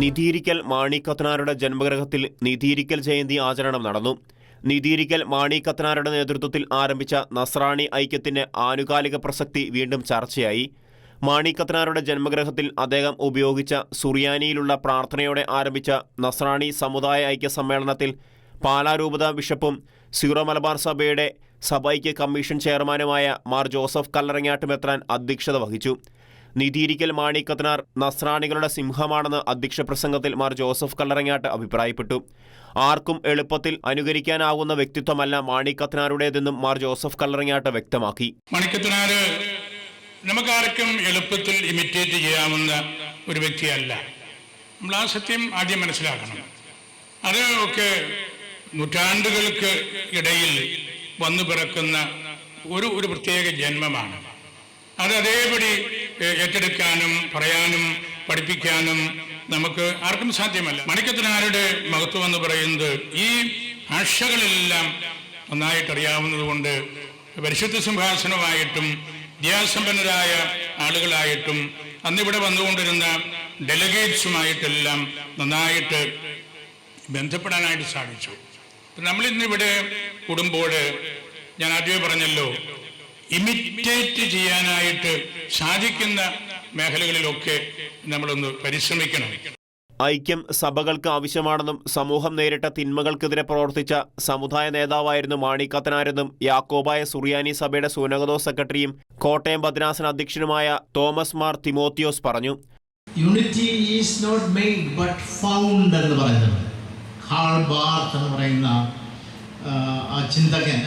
നിധീരിക്കൽ മാണി കത്തനാരുടെ ജന്മഗ്രഹത്തിൽ നിധിയിരിക്കൽ ജയന്തി ആചരണം നടന്നു. നിധിയിരിക്കൽ മാണി കത്തനാരുടെ നേതൃത്വത്തിൽ ആരംഭിച്ച നസ്രാണി ഐക്യത്തിന്റെ ആനുകാലിക പ്രസക്തി വീണ്ടും ചർച്ചയായി. മാണി കത്തനാരുടെ ജന്മഗ്രഹത്തിൽ അദ്ദേഹം ഉപയോഗിച്ച സുറിയാനിയിലുള്ള പ്രാർത്ഥനയോടെ ആരംഭിച്ച നസ്രാണി സമുദായ ഐക്യ സമ്മേളനത്തിൽ പാലാരൂപത ബിഷപ്പും സിറോ മലബാർ സഭയുടെ സഭൈക്യ കമ്മീഷൻ ചെയർമാനുമായ മാർ ജോസഫ് കല്ലറങ്ങാട്ട് മെത്രാൻ അധ്യക്ഷത വഹിച്ചു. നിധീരിക്കൽ മാണിക്കത്തനാർ നസ്രാണികളുടെ സിംഹമാണെന്ന് അധ്യക്ഷ പ്രസംഗത്തിൽ മാർ ജോസഫ് കല്ലറങ്ങാട്ട് അഭിപ്രായപ്പെട്ടു. ആർക്കും എളുപ്പത്തിൽ അനുകരിക്കാനാവുന്ന വ്യക്തിത്വമല്ല മാണിക്കത്തനാരുടേതെന്നും മാർ ജോസഫ് കല്ലറങ്ങാട്ട് വ്യക്തമാക്കി. മാണിക്കത്തനാർ നമുക്കാർക്കും എളുപ്പത്തിൽ ഇമിറ്റേറ്റ് ചെയ്യാവുന്ന ഒരു വ്യക്തിയല്ല. നമ്മൾ ആ സത്യം ആദ്യം മനസ്സിലാക്കണം. അത് നൂറ്റാണ്ടുകൾക്ക് ഇടയിൽ വന്നു പിറക്കുന്ന ഒരു ഒരു പ്രത്യേക ജന്മമാണ്. അത് അതേപടി ഏറ്റെടുക്കാനും പറയാനും പഠിപ്പിക്കാനും നമുക്ക് ആർക്കും സാധ്യമല്ല. മണിക്കത്തിനാരുടെ മഹത്വം എന്ന് പറയുന്നത് ഈ ഭാഷകളെല്ലാം നന്നായിട്ട് അറിയാവുന്നതുകൊണ്ട് പരിശുദ്ധ സിംഹാസനമായിട്ടും വിദ്യാസമ്പന്നരായ ആളുകളായിട്ടും അന്നിവിടെ വന്നുകൊണ്ടിരുന്ന ഡെലിഗേറ്റ്സുമായിട്ടെല്ലാം നന്നായിട്ട് ബന്ധപ്പെടാനായിട്ട് സാധിച്ചു. നമ്മൾ ഇന്നിവിടെ കൂടുമ്പോൾ ഞാൻ ആദ്യമേ പറഞ്ഞല്ലോ ഇമിറ്റേറ്റ് ചെയ്യാനായിട്ട് സാധിക്കുന്ന മേഖലകളിലൊക്കെ നമ്മളൊന്ന് പരിശ്രമിക്കണം. ഐക്യം സഭകൾക്ക് ആവശ്യമാണെന്നും സമൂഹം നേരിട്ട തിന്മകൾക്കെതിരെ പ്രവർത്തിച്ച സമുദായ നേതാവായിരുന്നു മാണിക്കത്തനാരെന്നും യാക്കോബായ സുറിയാനി സഭയുടെ സുനഗതോ സെക്രട്ടറിയും കോട്ടയം ഭദ്രാസന അധ്യക്ഷനുമായ തോമസ് മാർ തിമോത്തിയോസ് പറഞ്ഞു. Unity is not made but found എന്ന് പറയുന്നത്. ഹാൾ ബാർത്ത് എന്ന് പറയുന്ന ആ, ആ ചിന്തകൻ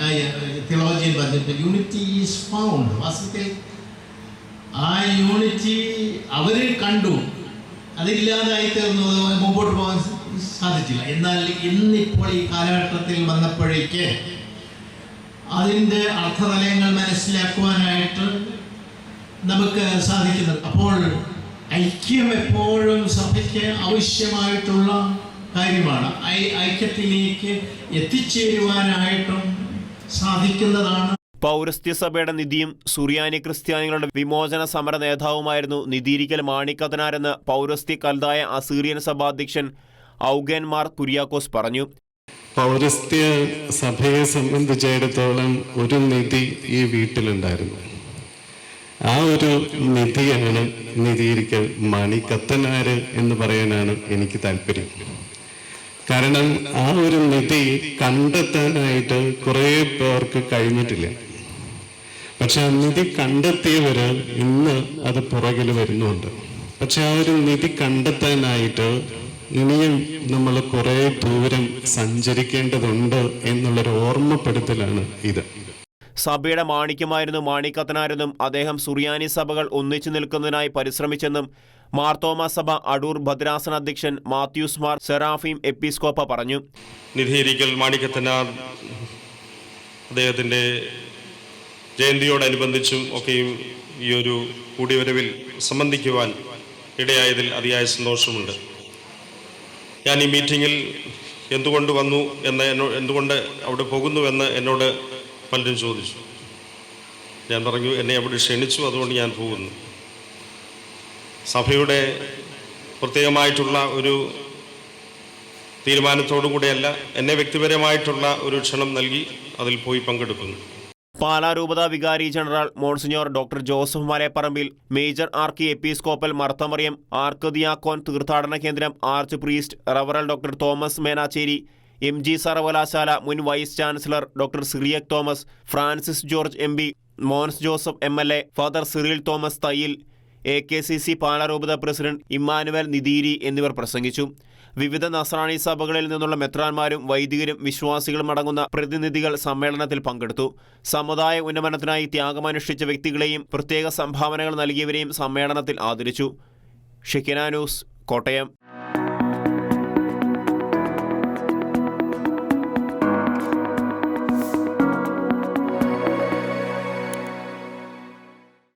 തിയോളജിയൻ പറഞ്ഞിട്ട് യൂണിറ്റി ഈസ് ഫൗണ്ട് വാസ്തവത്തിൽ ആ യൂണിറ്റി അവർ കണ്ടു. അതില്ലാതായി തീർന്നത് മുമ്പോട്ട് പോകാൻ സാധിച്ചില്ല. എന്നാൽ ഇന്നിപ്പോൾ ഈ കാലഘട്ടത്തിൽ വന്നപ്പോഴേക്ക് അതിന്റെ അർത്ഥതലങ്ങൾ മനസ്സിലാക്കുവാനായിട്ട് നമുക്ക് സാധിക്കുന്നത് അപ്പോൾ ഐക്യം എപ്പോഴും സഭയ്ക്ക് ആവശ്യമായിട്ടുള്ള കാര്യമാണ്. ഐ- ഐക്യത്തിലേക്ക് എത്തിച്ചേരുവാനായിട്ടും സാധിക്കുന്നതാണ്. പൗരസ്ത്യ സഭയുടെ നിധിയും സുറിയാനി ക്രിസ്ത്യാനികളുടെ വിമോചന സമര നേതാവുമായിരുന്നു നിധിയിരിക്കൽ മാണിക്കതനാരെന്ന് പൗരസ്ത്യ കൽതായ അസീറിയൻ സഭാധ്യക്ഷൻ ഔഗേൻമാർ കുര്യാക്കോസ് പറഞ്ഞു. പൗരസ്ത്യ സഭയെ സംബന്ധിച്ചിടത്തോളം ഒരു നിധി ഈ വീട്ടിലുണ്ടായിരുന്നു. ആ ഒരു നിധിയാണ് നിധിയിരിക്കൽ മാണിക്കത്തനാര് എന്ന് പറയാനാണ് എനിക്ക് താല്പര്യം. കാരണം ആ ഒരു നിധി കണ്ടെത്താനായിട്ട് കുറേ പേർക്ക് കഴിഞ്ഞിട്ടില്ല. പക്ഷെ ആ നിധി കണ്ടെത്തിയവര് ഇന്ന് അത് പുറകിൽ വരുന്നുണ്ട്. പക്ഷെ ആ ഒരു നിധി കണ്ടെത്താനായിട്ട് ഇനിയും നമ്മൾ കുറേ ദൂരം സഞ്ചരിക്കേണ്ടതുണ്ട് എന്നുള്ളൊരു ഓർമ്മപ്പെടുത്തലാണ് ഇത്. സഭയുടെ മാണിക്യമായിരുന്നു മാണിക്കത്തനാരെന്നും അദ്ദേഹം സുറിയാനി സഭകൾ ഒന്നിച്ചു നിൽക്കുന്നതിനായി പരിശ്രമിച്ചെന്നും മാർത്തോമ സഭ അടൂർ ഭദ്രാസന അധ്യക്ഷൻ മാത്യൂസ് മാർ സെറാഫീം എപ്പിസ്കോപ്പ പറഞ്ഞു. നിധിയിരിക്കൽ മാണിക്കത്തനാർ അദ്ദേഹത്തിന്റെ ജയന്തിയോടനുബന്ധിച്ചും ഒക്കെയും ഈ ഒരു കൂടിവരവിൽ സംബന്ധിക്കുവാൻ ഇടയായതിൽ അതിയായ സന്തോഷമുണ്ട്. ഞാൻ ഈ മീറ്റിങ്ങിൽ എന്തുകൊണ്ട് വന്നു എന്ന് എന്നോ എന്തുകൊണ്ട് അവിടെ പോകുന്നുവെന്ന് എന്നോട് പലരും ചോദിച്ചു. ഞാൻ പറഞ്ഞു എന്നെ അവിടെ ക്ഷണിച്ചു അതുകൊണ്ട് ഞാൻ പോകുന്നു. സഭയുടെ പ്രത്യേകമായിട്ടുള്ള ഒരു തീരുമാനത്തോടു കൂടിയല്ല എന്നെ വ്യക്തിപരമായിട്ടുള്ള ഒരു ക്ഷണം നൽകി അതിൽ പോയി പങ്കെടുക്കുന്നു. പാലാ രൂപത വികാരി general monsignor doctor Joseph Malayapparambil major archiepiscopal Marthamariyam Arkkadiyakkon തീർത്ഥാടന കേന്ദ്രം arch priest റവറൽ doctor Thomas Menacherry M G സർവകലാശാല മുൻ vice chancellor doctor Cyriac Thomas Francis George M Mons Joseph A father Cyril Thomas Thayyil A K C C പാലാരൂപത president Emmanuel നിദീരി എന്നിവർ പ്രസംഗിച്ചു. വിവിധ നസ്രാണി സഭകളിൽ നിന്നുള്ള മെത്രാന്മാരും വൈദികരും വിശ്വാസികളും അടങ്ങുന്ന പ്രതിനിധികൾ സമ്മേളനത്തിൽ പങ്കെടുത്തു. സമുദായ ഉന്നമനത്തിനായി ത്യാഗമനുഷ്ഠിച്ച വ്യക്തികളെയും പ്രത്യേക സംഭാവനകൾ നൽകിയവരെയും സമ്മേളനത്തിൽ ആദരിച്ചു. ഷിക്കിന ന്യൂസ് കോട്ടയം.